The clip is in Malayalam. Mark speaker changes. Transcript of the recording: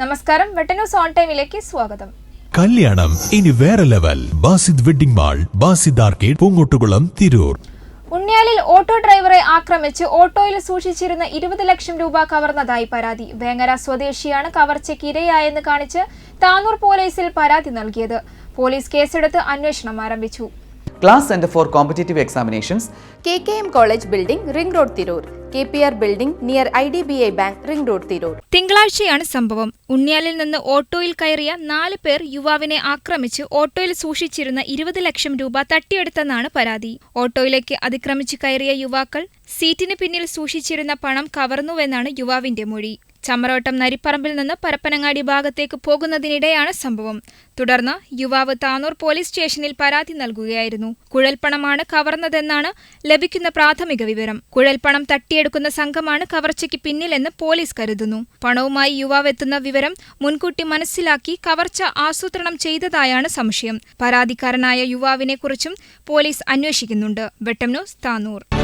Speaker 1: നമസ്കാരം. വെട്ടന്യൂസ് ഓൺ ടൈമിലേക്ക് സ്വാഗതം.
Speaker 2: കല്യാണം. ഇനി വേറെ level. Basid wedding mall Basid arcade Poongottukulam Tirur.
Speaker 1: ഉണ്ണിയാലിൽ auto ഡ്രൈവറെ ആക്രമിച്ച് ഓട്ടോയിൽ സൂക്ഷിച്ചിരുന്ന ഇരുപത് ലക്ഷം രൂപ കവർന്നതായി പരാതി. വേങ്ങര സ്വദേശിയാണ് കവർച്ചയ്ക്ക് ഇരയായെന്ന് കാണിച്ച് താനൂർ പോലീസിൽ പരാതി നൽകിയത്. പോലീസ് കേസെടുത്ത് അന്വേഷണം ആരംഭിച്ചു.
Speaker 3: Class centre for competitive examinations
Speaker 4: K K M college building ring road Tirur. K P R building near I D B I bank ring road Tirur.
Speaker 1: തിങ്കളാഴ്ചയാണ് സംഭവം. ഉണ്ണിയാലിൽ നിന്ന് ഓട്ടോയിൽ കയറിയ നാല് പേർ യുവാവിനെ ആക്രമിച്ച് ഓട്ടോയിൽ സൂക്ഷിച്ചിരുന്ന ഇരുപത് ലക്ഷം രൂപ തട്ടിയെടുത്തെന്നാണ് പരാതി. ഓട്ടോയിലേക്ക് അതിക്രമിച്ച് കയറിയ യുവാക്കൾ സീറ്റിന് പിന്നിൽ സൂക്ഷിച്ചിരുന്ന പണം കവർന്നുവെന്നാണ് യുവാവിന്റെ മൊഴി. ചമ്മറോട്ടം നരിപ്പറമ്പിൽ നിന്ന് പരപ്പനങ്ങാടി ഭാഗത്തേക്ക് പോകുന്നതിനിടെയാണ് സംഭവം. തുടർന്ന് യുവാവ് താനൂർ പോലീസ് സ്റ്റേഷനിൽ പരാതി നൽകുകയായിരുന്നു. കുഴൽപ്പണമാണ് കവർന്നതെന്നാണ് ലഭിക്കുന്ന പ്രാഥമിക വിവരം. കുഴൽപ്പണം തട്ടിയെടുക്കുന്ന സംഘമാണ് കവർച്ചയ്ക്ക് പിന്നിലെന്ന് പോലീസ് കരുതുന്നു. പണവുമായി യുവാവ് എത്തുന്ന വിവരം മുൻകൂട്ടി മനസ്സിലാക്കി കവർച്ച ആസൂത്രണം ചെയ്തതായാണ് സംശയം. പരാതിക്കാരനായ യുവാവിനെക്കുറിച്ചും പോലീസ് അന്വേഷിക്കുന്നുണ്ട്. വെട്ടം ന്യൂസ് താനൂർ.